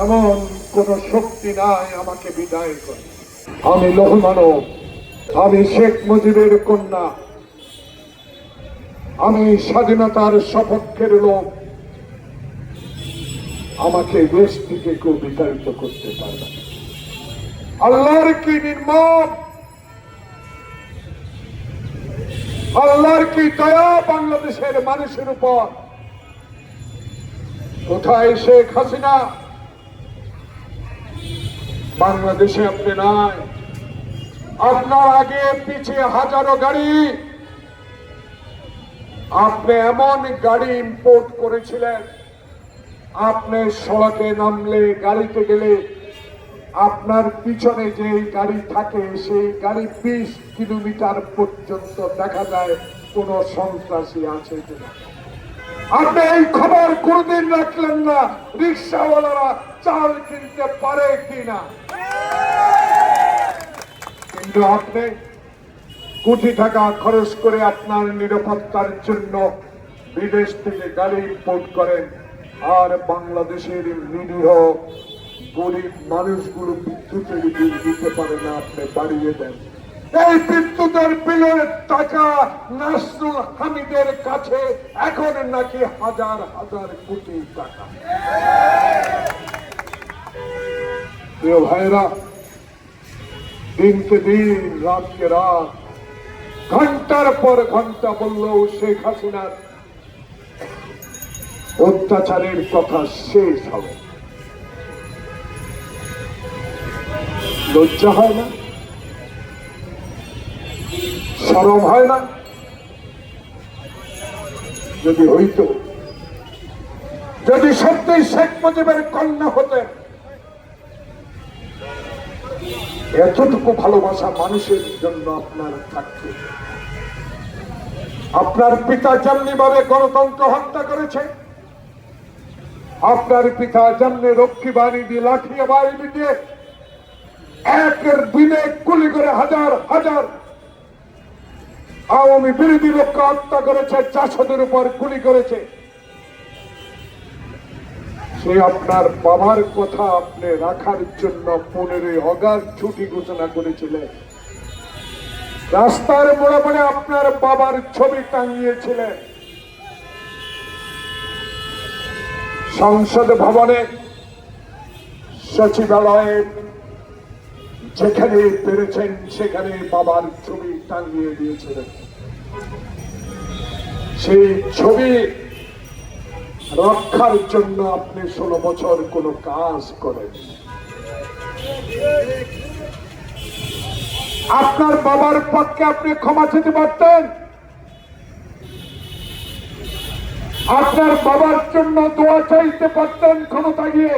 এমন কোন শক্তি নাই আমাকে বিদায় করে। আমি লৌহ মানব, আমি শেখ মুজিবের কন্যা। আমি স্বাধীনতার সপক্ষের লোক। আমাকে দেশ থেকে কেউ বিতাড়িত করতে পারবে। আল্লাহর কি নির্মম? আল্লাহর কি দয়া বাংলাদেশের মানুষের উপর? কোথায় শেখ হাসিনা? বাংলাদেশে আপনি নাই। আপনার আগে পিছিয়ে হাজারো গাড়ি। আপনি এমন গাড়ি ইম্পোর্ট করেছিলেন। আপনি সড়কে নামলে, গাড়িতে গেলে আপনার পিছনে যে গাড়ি থাকে, সেই গাড়ি বিশ কিলোমিটার পর্যন্ত দেখা যায়, কোন সন্ত্রাসী আছে কিনা? আপনি এই খবর কোনদিন রাখলেন না। রিক্সাওয়ালারা চাল কিনতে পারে কিনা। কিন্তু আপনি কোটি টাকা খরচ করে আপনার নিরাপত্তার জন্য বিদেশ থেকে গাড়ি ইম্পোর্ট করেন। আর বাংলাদেশের নিরীহ গরিব মানুষগুলো বিদ্যুতের বিল দিতে পারে না, আপনি বাড়িয়ে দেন। এই বিদ্যুতের বিলের টাকা নাসরুল হামিদের কাছে এখন নাকি হাজার হাজার কোটি টাকা। ভাইরা দিনকে দিন, রাতকে রাত, ঘণ্টার পর ঘণ্টা বললেও শেখ হাসিনার অত্যাচারের কথা শেষ হবে। লজ্জা হয় না? সরম হয় না। যদি হইতো, যদি সত্যি শেখ মুজিবের কন্যা হতেন এতটুকু ভালোবাসা মানুষের জন্য আপনার থাকত। আপনার পিতা যেমনি ভাবে গণতন্ত্র হত্যা করেছে। আপনার পিতা যেমনি রক্ষী বাহিনী দিয়ে লাঠি বাহিনী দিয়ে একের দিনে গুলি করে হাজার হাজার আওয়ামী বিরোধী লোককে হত্যা করেছে চাষদের উপর গুলি করেছে। সে আপনার বাবার কথা আপনি রাখার জন্য পনেরোই অগাস্ট ছুটি ঘোষণা করেছিলেন। রাস্তার মোড়ে মোড়ে আপনার বাবার ছবি টাঙিয়েছিলেন। সংসদ ভবনে সচিবালয়ে যেখানে পেরেছেন, সেখানে বাবার ছবি টাঙিয়ে দিয়েছিলেন। সেই ছবি রক্ষার জন্য আপনি ষোলো বছর কোনো কাজ করেন। আপনার বাবার পক্ষে আপনি ক্ষমা চেতে পারতেন। আপনার বাবার জন্য দোয়া চাইতে পারতেন ক্ষমতা গিয়ে।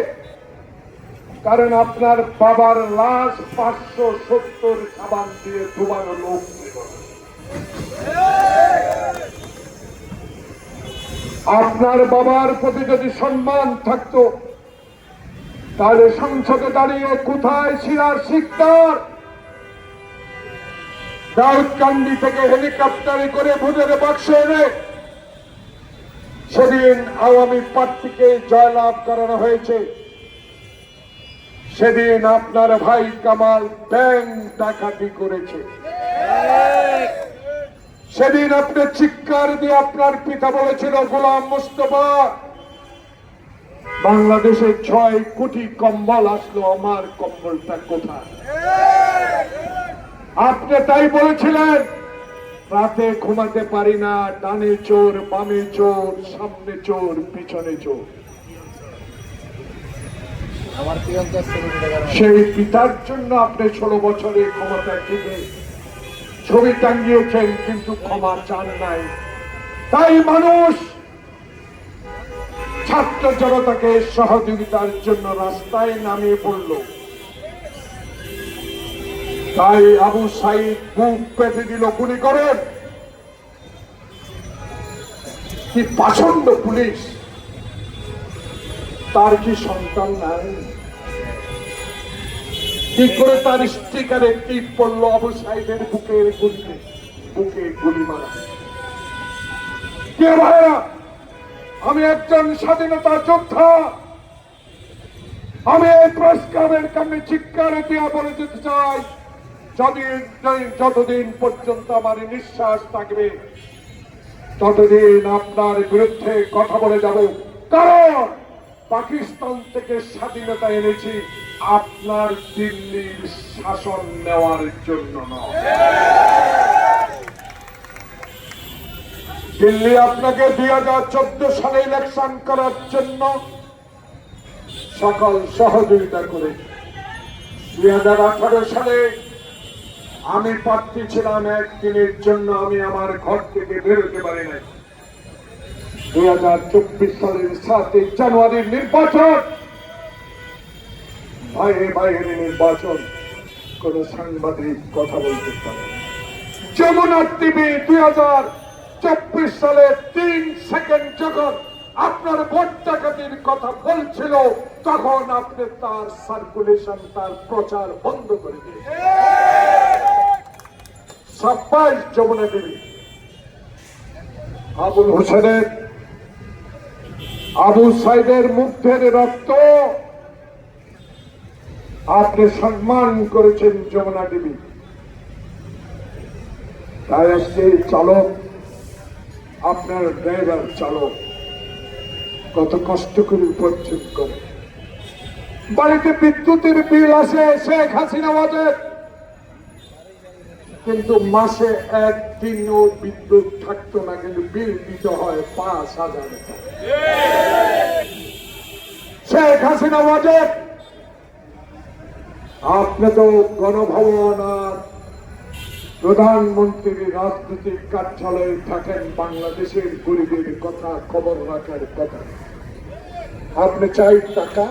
কারণ আপনার বাবার লাশ পাঁচশো সত্তর সাবান দিয়ে ডুবানো লোক আপনার বাবার প্রতি যদি সম্মান থাকতো, তাহলে সংসদে দাঁড়িয়ে কোথায় শিরার শিকদার? দাউদকান্দি থেকে হেলিকপ্টারে করে ভোজের বাক্স এনে সেদিন আওয়ামী পার্টিকে জয়লাভ করানো হয়েছে। সেদিন আপনার ভাই কামাল ব্যাংক ডাকাতি করেছে। সেদিন আপনি চিৎকার দিয়ে আপনার পিতা বলেছিল, গোলাম মোস্তফা, বাংলাদেশে ছয় কোটি কম্বল আসলো, আমার কম্বলটা কোথায়? আপনি তাই বলেছিলেন, রাতে ঘুমাতে পারি না, ডানে চোর, বামে চোর, সামনে চোর, পিছনে চোর। সেই পিতার জন্য আপনি ষোলো বছরে ক্ষমতা থেকে ছবি টাঙ্গিয়েছেন কিন্তু ক্ষমা চান নাই। তাই মানুষ ছাত্র জনতাকে সহযোগিতার জন্য রাস্তায় নামিয়ে পড়ল। তাই আবু সাইদ বুক পেতে দিল, গুলি করেন কি পাচন্ড পুলিশ! তার কি সন্তান নাই? কি করে তার স্টিকারে টিপ পড়ল আবু সাইদের বুকের গুলিতে বুকে গুলি মারা? কে ভাইরা আমি একজন স্বাধীনতা যোদ্ধা। আমি এই প্রস্তাবের কারণে চিৎকার দিয়া বলে যেতে চাই যদিন যতদিন পর্যন্ত আমার নিঃশ্বাস থাকবে, ততদিন আপনার বিরুদ্ধে কথা বলে যাব। কারণ পাকিস্তান থেকে স্বাধীনতা এনেছি, আপনার দিল্লির শাসন নেওয়ার জন্য নয়। দিল্লি আপনাকে দুই হাজার চোদ্দ সালে ইলেকশন করার জন্য সকল সহযোগিতা করে। দুই হাজার আঠারো সালে আমি প্রার্থী ছিলাম, একদিনের জন্য আমি আমার ঘর থেকে বেরোতে পারি নাই। দুই হাজার চব্বিশ সালের সাতই জানুয়ারির নির্বাচন। বাইরে বাইরে নির্বাচন, কোন সাংবাদিক কথা বলতে পারে। যমুনা টিভি দুই হাজার চব্বিশ সালে তিন সেকেন্ড যখন আপনার ভোট কথা বলছিল, তখন আপনি তার সার্কুলেশন তার প্রচার বন্ধ করে দিয়েছেন। সাব্বাইশ যমুনা টিভি। আবুল হোসেনের আবু সাইদের মুগ্ধের রক্ত। আপনি সম্মান করেছেন যমুনা টিভি তাই আজকে চালক, আপনার ড্রাইভার চালক, কত কষ্ট করে উপার্জন করে বাড়িতে বিদ্যুতের বিল আসে শেখ হাসিনা বাজেট কিন্তু মাসে একদিনও বিদ্যুৎ থাকতো না, কিন্তু বিল দিতে হয় পাঁচ হাজার টাকা। শেখ হাসিনা বাজেট আপনি তো গণভবন আর প্রধানমন্ত্রীর রাজনৈতিক কার্যালয়ে থাকেন, বাংলাদেশের গরিবের কথা, খবর রাখার কথা। আপনি চাই টাকা?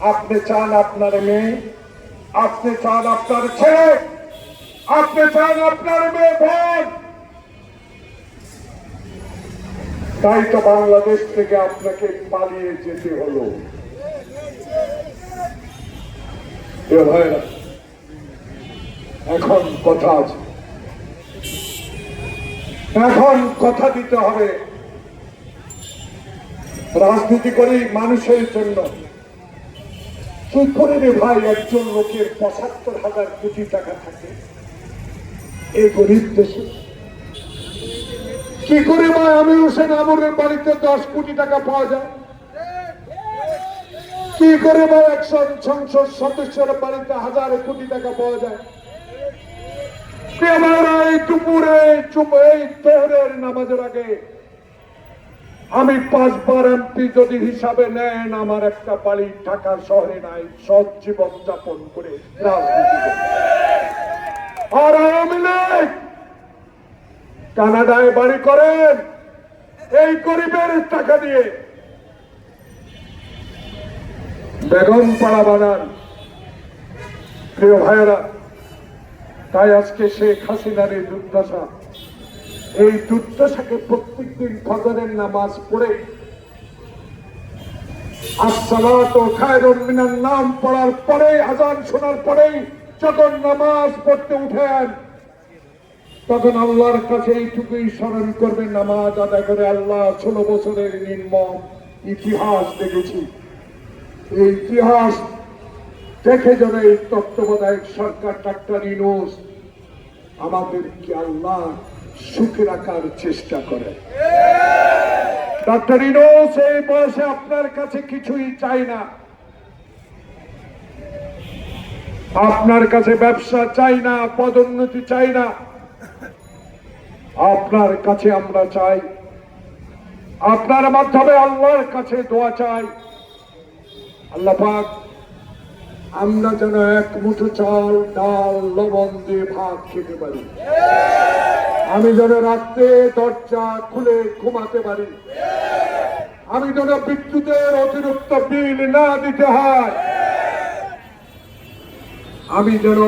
আপনি চান আপনার মেয়ে? আপনি চান আপনার ছেলে? আপনি চান আপনার মেয়ে বোন? তাই তো বাংলাদেশ থেকে আপনাকে পালিয়ে যেতে হলো। এখন কথা আছে। এখন কথা দিতে হবে রাজনীতি করি মানুষের জন্য। কি করে রে ভাই, একজন লোকের পঁচাত্তর হাজার কোটি টাকা থাকে? এই গরিব দেশে। কি করে ভাই আমি হোসেন আমরের বাড়িতে দশ কোটি টাকা পাওয়া যায় কি করে ভাই একজন সংসদ সদস্যের বাড়িতে হাজার কোটি টাকা পাওয়া যায় এই দুপুরে এই তোহরের নামাজের আগে আমি পাঁচবার এমপি যদি হিসাবে নেন, আমার একটা বাড়ি ঢাকা শহরে নাই, সৎ জীবন যাপন করে রাজনীতি। আর আওয়ামী লীগ কানাডায় বাড়ি করেন। এই গরিবের টাকা দিয়ে। বেগম পাড়া বানান। প্রিয় ভাইয়েরা, তাই আজকে শেখ হাসিনার এই দুর্দশা। এই দুর্দশাকে প্রত্যেক দিন ফজরের নামাজ পড়ে আসসালাত ও খায়রুল মিনার নাম পড়ার পরে আজান শোনার পরেই যখন নামাজ পড়তে উঠেন তখন আল্লাহর কাছে এইটুকুই স্মরণ করবেন, নামাজ আদায় করে আল্লাহ ষোলো বছরের নির্মম ইতিহাস দেখেছি। এই ইতিহাস দেখে যেন এই তত্ত্বাবধায়ক সরকার ডাক্তার ইনোস আমাদেরকে আল্লাহ সুখে রাখার চেষ্টা করে? ডাক্তার ইনোস এই বয়সে আপনার কাছে কিছুই চাই না। আপনার কাছে ব্যবসা চাই না, পদোন্নতি চাই না। আপনার কাছে আমরা চাই। আপনার মাধ্যমে আল্লাহর কাছে দোয়া চাই। আল্লাহ পাক, আমরা যেন এক মুঠো চাল, ডাল, লবণ দিয়ে ভাত খেতে পারি। আমি যেন রাত্রে দরজা খুলে ঘুমাতে পারি। আমি যেন বিদ্যুতের অতিরিক্ত বিল না দিতে হয়। আমি যেন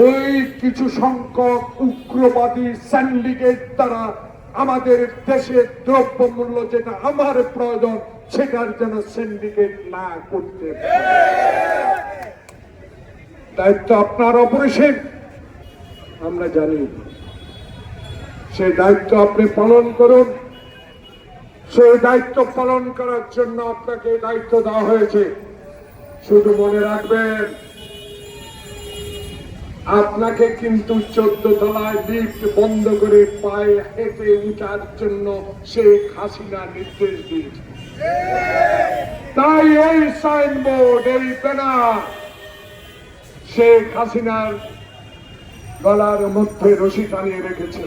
ওই কিছু সংখ্যক উগ্রবাদী স্যান্ডিকেট দ্বারা আমাদের দেশের দ্রব্য মূল্য যেটা আমার প্রয়োজন, সেটার যেন সিন্ডিকেট না করতে। দায়িত্ব আপনার অপরিসীম, আমরা জানি। সেই দায়িত্ব আপনি পালন করুন। সেই দায়িত্ব পালন করার জন্য আপনাকে দায়িত্ব দেওয়া হয়েছে। শুধু মনে রাখবেন আপনাকে কিন্তু চোদ্দ তলায় লিফট বন্ধ করে পায়ে হেঁটে উঠার জন্য শেখ হাসিনা নির্দেশ দিয়েছে তাই এই সাইনবোর্ড এই ব্যানার শেখ হাসিনার গলার মধ্যে রশি টানিয়ে রেখেছে।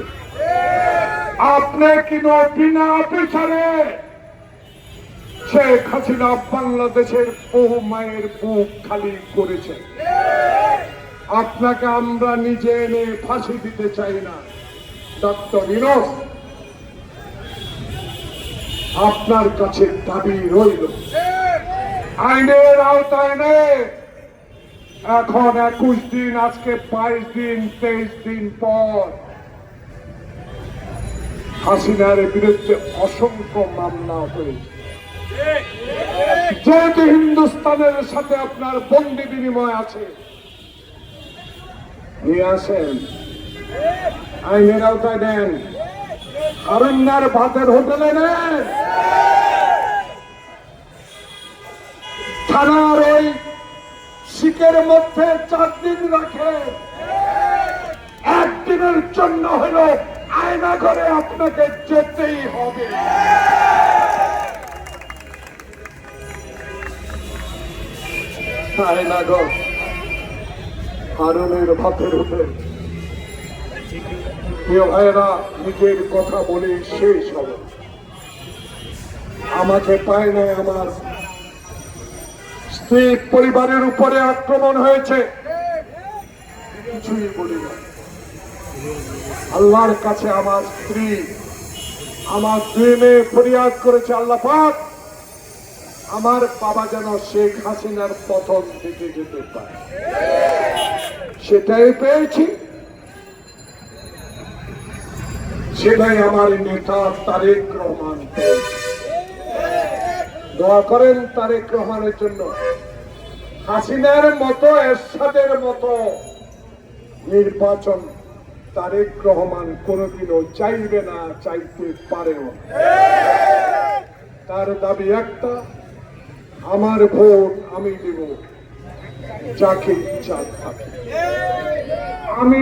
আপনি কিনো বিনা বিচারে শেখ হাসিনা বাংলাদেশের বহু মায়ের বুক খালি করেছে আপনাকে আমরা নিজে এনে ফাঁসি দিতে চাই না। ডক্টর নিরস আপনার কাছে দাবি রইল। আইনের আওতায় নেই। এখন একুশ দিন, আজকে বাইশ দিন, তেইশ দিন পর। হাসিনার বিরুদ্ধে অসংখ্য মামলা হয়েছে। যেহেতু হিন্দুস্তানের সাথে আপনার বন্দি বিনিময় আছে নিয়ে আইনের আওতায় ভাতের হোটেলে নেন থানার ওই শিকের মধ্যে চার দিন রাখে। একদিনের জন্য হলো আয়না করে আপনাকে যেতেই হবে। আয়না হারুনের ভাতের প্রিয় ভাইয়েরা, নিজের কথা বলে শেষ হবে। আমাকে পায় নাই আমার স্ত্রী পরিবারের উপরে আক্রমণ হয়েছে। কিছুই বলি না। আল্লাহর কাছে আমার স্ত্রী, আমার দুই মেয়ে ফরিয়াদ করেছে, আল্লাহ পাক। আমার বাবা যেন শেখ হাসিনার পতন থেকে যেতে পারে। সেটাই পেয়েছি। সেটাই আমার নেতা তারেক রহমান দোয়া করেন তারেক রহমানের জন্য। হাসিনার মতো, এরশাদের মতো নির্বাচন তারেক রহমান কোনোদিনও চাইবে না, চাইতে পারেও তার দাবি একটা আমার ভোট আমি দেব। যাকে থাকে আমি